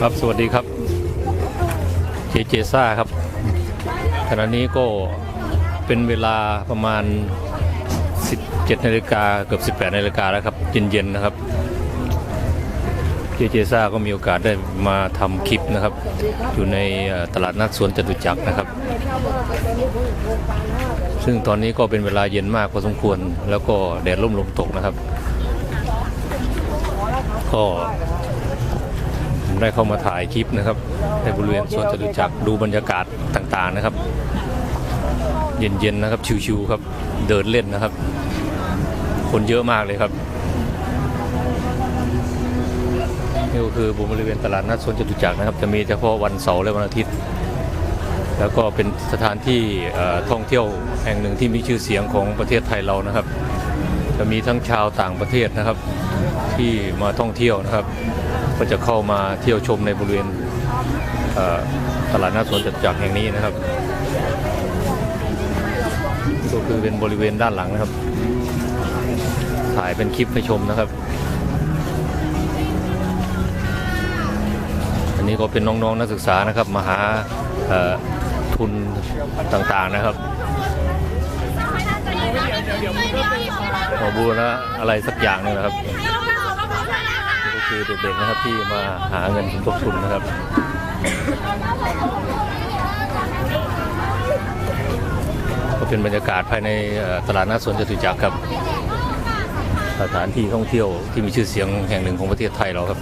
ครับสวัสดีครับเจเจซ่าครับขณะนี้ก็เป็นเวลาประมาณ 17นาฬิกาเกือบ 18นาฬิกาแล้วครับเย็นๆนะครับเจเจซ่าก็มีโอกาสได้มาทำคลิปนะครับ อยู่ในตลาดนัดสวนจตุจักรนะครับ ซึ่งตอนนี้ก็เป็นเวลาเย็นมากพอสมควร แล้วก็แดดร่มลมตกนะครับ ก็ ได้เข้ามาถ่ายคลิปนะครับในบริเวณสวนจตุจักรดูบรรยากาศต่างๆนะครับ เย็นๆนะครับชิวๆครับเดินเล่นนะครับ คนเยอะมากเลยครับนี่ก็คือบริเวณตลาดนัดสวนจตุจักรนะครับ จะมีเฉพาะวันเสาร์และวันอาทิตย์ แล้วก็เป็นสถานที่ท่องเที่ยวแห่งหนึ่งที่มีชื่อเสียงของประเทศไทยเรานะครับ จะมีทั้งชาวต่างประเทศนะครับ ที่มาท่องเที่ยวนะครับ ก็จะเข้ามาเที่ยวชมในบริเวณตลาดนัดสวนจตุจักรแห่งนี้นะครับก็คือเป็นบริเวณด้านหลังนะครับ ถ่ายเป็นคลิปให้ชมนะครับ อันนี้ก็เป็นน้องๆนักศึกษานะครับมาหาทุนต่างๆนะครับบูรณะอะไรสักอย่างหนึงนะครับ คือเด็กๆนะครับที่มาหาเงินสมทบทุนนะครับก็เป็นบรรยากาศภายในตลาดนัดสวนจตุจักรครับ สถานที่ท่องเที่ยวที่มีชื่อเสียงแห่งหนึ่งของประเทศไทยเราครับ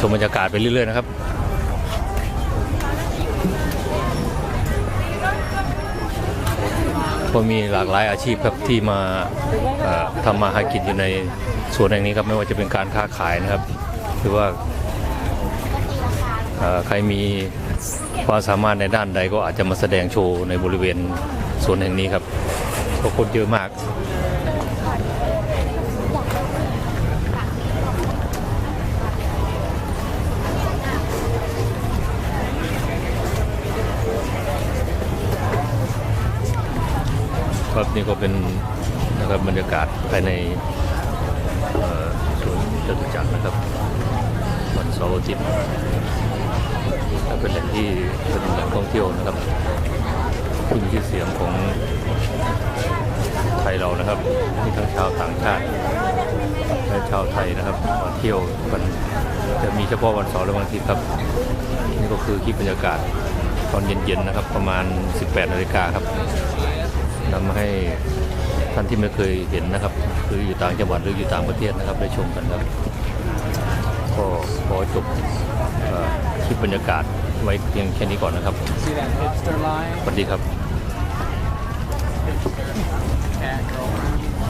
ชมบรรยากาศไปเรื่อยๆนะครับ ก็มีหลากหลายอาชีพครับที่มาทำมาหากินอยู่ในสวนแห่งนี้ครับไม่ว่าจะเป็นการค้าขายนะครับหรือว่าใครมีความสามารถในด้านใดก็อาจจะมาแสดงโชว์ในบริเวณสวนแห่งนี้ครับก็คนเยอะมาก ครับนี่ก็เป็นนะครับบรรยากาศภายในสวนจตุจักรนะครับวันเสาร์อาทิตย์และเป็นแหล่งที่เป็นแหล่งท่องเที่ยวนะครับที่มีชื่เสียงของไทยเรานะครับมีทั้งชาวต่างชาติและชาวไทยนะครับมาเที่ยวกันจะมีเฉพาะวันเสาร์และวันอาทิตย์ครับนี่ก็คือคลิปบรรยากาศตอนเย็นๆนะครับ ประมาณ 18นาฬิกาครับ นำให้ท่านที่ไม่เคยเห็นนะครับหรืออยู่ต่างจังหวัดหรืออยู่ต่างประเทศนะครับ ได้ชมกันครับก็ขอจบคลิปบรรยากาศไว้เพียงแค่นี้ก่อนนะครับสวัสดีครับ